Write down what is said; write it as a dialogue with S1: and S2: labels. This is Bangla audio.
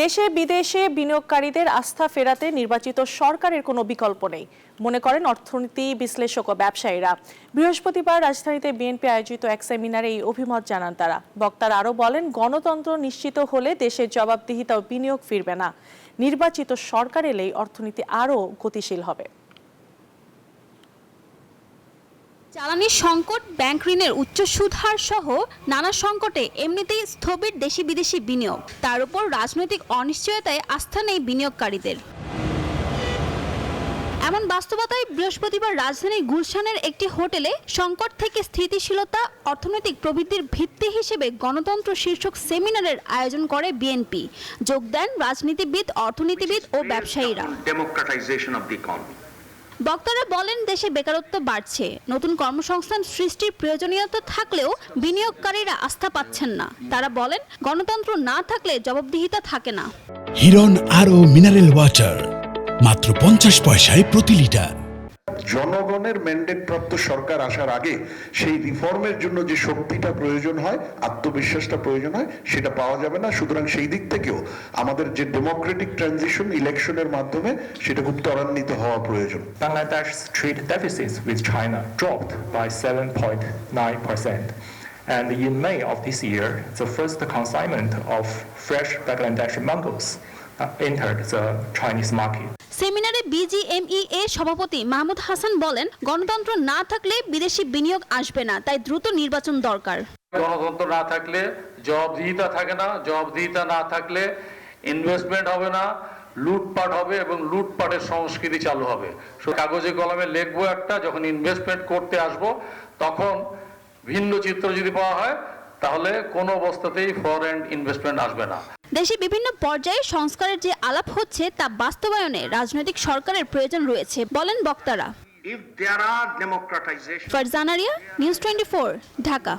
S1: দেশে বিদেশে বিনিয়োগকারীদের আস্থা ফেরাতে নির্বাচিত সরকারের কোনো বিকল্প নেই, মনে করেন অর্থনীতি বিশ্লেষক ও ব্যবসায়ীরা। বৃহস্পতিবার রাজধানীতে বিএনপি আয়োজিত এক সেমিনারে এই অভিমত জানান তারা। বক্তারা আরও বলেন, গণতন্ত্র নিশ্চিত হলে দেশের জবাবদিহিতা ও বিনিয়োগ ফিরবে না। নির্বাচিত সরকার এলেই অর্থনীতি আরও গতিশীল হবে।
S2: জ্বালানি সংকট, ব্যাংক ঋণের উচ্চ সুদ হার সহ নানা সংকটে এমনিতেই স্থবির দেশি বিদেশি বিনিয়োগ। তার উপর রাজনৈতিক অনিশ্চয়তায় আস্থা নেই বিনিয়োগকারীদের। এমন বাস্তবতায় বৃহস্পতিবার রাজধানীর গুলশানের একটি হোটেলে সংকট থেকে স্থিতিশীলতা, অর্থনৈতিক প্রবৃদ্ধির ভিত্তি হিসেবে গণতন্ত্র শীর্ষক সেমিনারের আয়োজন করে বিএনপি। যোগ দেন রাজনীতিবিদ, অর্থনীতিবিদ ও ব্যবসায়ীরা। বক্তারা বলেন, দেশে বেকারত্ব বাড়ছে। নতুন কর্মসংস্থান সৃষ্টির প্রয়োজনীয়তা থাকলেও বিনিয়োগকারীরা আস্থা পাচ্ছেন না। তারা বলেন, গণতন্ত্র না থাকলে জবাবদিহিতা থাকে না।
S3: হিরন আরও মিনারেল ওয়াটার, মাত্র পঞ্চাশ পয়সায় প্রতি লিটার।
S4: জনগণের ম্যান্ডেট প্রাপ্ত সরকার আসার আগে সেই রিফর্মের জন্য যে শক্তিটা প্রয়োজন হয় আত্মবিশ্বাসটা প্রয়োজন হয় সেটা পাওয়া যাবে না। সুতরাং সেই দিক থেকেও আমাদের যে ডেমোক্রেটিক ট্রানজিশন ইলেকশনের মাধ্যমে সেটা খুব ত্বরান্বিত হওয়া প্রয়োজন।
S5: Bangladesh trade deficit with China dropped by 7.9% And in May of this year, the first consignment of fresh Bangladeshi mangoes uh, entered the Chinese market.
S2: সেমিনারে বিজিএমই এ সভাপতি মাহমুদ হাসান বলেন, গণতন্ত্র না থাকলে বিদেশি বিনিয়োগ আসবে না, তাই দ্রুত নির্বাচন দরকার।
S6: গণতন্ত্র না থাকলে জবাবদিহিতা থাকে না, জবাবদিহিতা না থাকলে ইনভেস্টমেন্ট হবে না, লুটপাট হবে এবং লুটপাটের সংস্কৃতি চালু হবে। কাগজে কলমে লিখব একটা, যখন ইনভেস্টমেন্ট করতে আসব, তখন ভিন্ন চিত্র যদি পাওয়া হয় তাহলে কোনো অবস্থাতেই ফরেন ইনভেস্টমেন্ট আসবে না।
S2: দেশে বিভিন্ন পর্যায়ে সংস্কারের যে আলাপ হচ্ছে তা বাস্তবায়নে রাজনৈতিক সরকারের প্রয়োজন রয়েছে বলেন বক্তারা। ফারজানারিয়া নিউজ টোয়েন্টি ঢাকা।